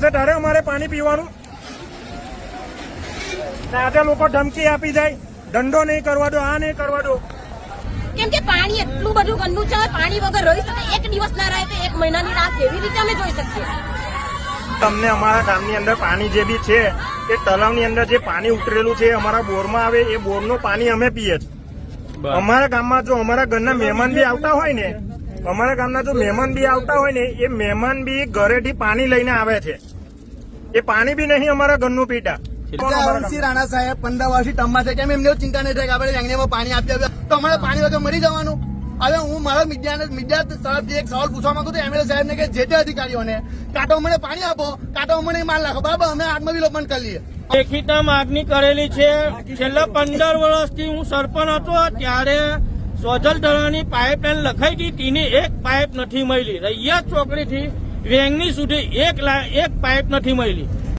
તારે અમારે પાણી પીવાનું. આજે લોકો ધમકી આપી જાય. દંડો નહીં કરવા દો આ નહીં કરવા દો. કેમ કે પાણી એટલું બધું ગંદુ છે પાણી વગર રહી શકે એક દિવસ ના રહે તો એક મહિનાની રાહ કેવી રીતે અમે જોઈ શકીએ. તમને અમારા ગામની અંદર પાણી જે બી છે એ તલાવની અંદર જે પાણી ઉતરેલું છે એ અમારા બોરમાં આવે એ બોરનું પાણી અમે પીએ છીએ. અમારા ગામમાં જો અમારા ઘરના મહેમાન બી આવતા હોય ને અમારા ગામના જો મહેમાન બી આવતા હોય ને એ મહેમાન બી ઘરેથી પાણી લઈને આવે છે. એ પાણી બી નહીં અમારા ઘરનું પીતા. અરુણસિંહ રાણા સાહેબ પંદર વર્ષથી ટર્મમાં છે. કેમ એમને ચિંતા નહીં થાય કે આપણે વેંગણીમાં પાણી આપી આપ્યા તો અમારે પાણી વગર મરી જવાનું. હવે હું મારા મીડિયાને મીડિયા તરફથી એક સવાલ પૂછવા માંગુ છું. એમએલએ સાહેબને કે જે તે અધિકારીઓને કાંટો અમને પાણી આપો કાંટો અમને માલ નાખો. બરાબર અમે આત્મવિલોપન કરી લઈએ. લેખિતમાં માગણી કરેલી છે. છેલ્લા પંદર વર્ષથી હું સરપંચ હતો. ત્યારે સોજલ ધરાની પાઇપલાઇન લખાઈ હતી તેની એક પાઇપ નથી મળી. રૈયા ચોકડીથી વેંગની સુધી એક એક પાઇપ નથી મળી.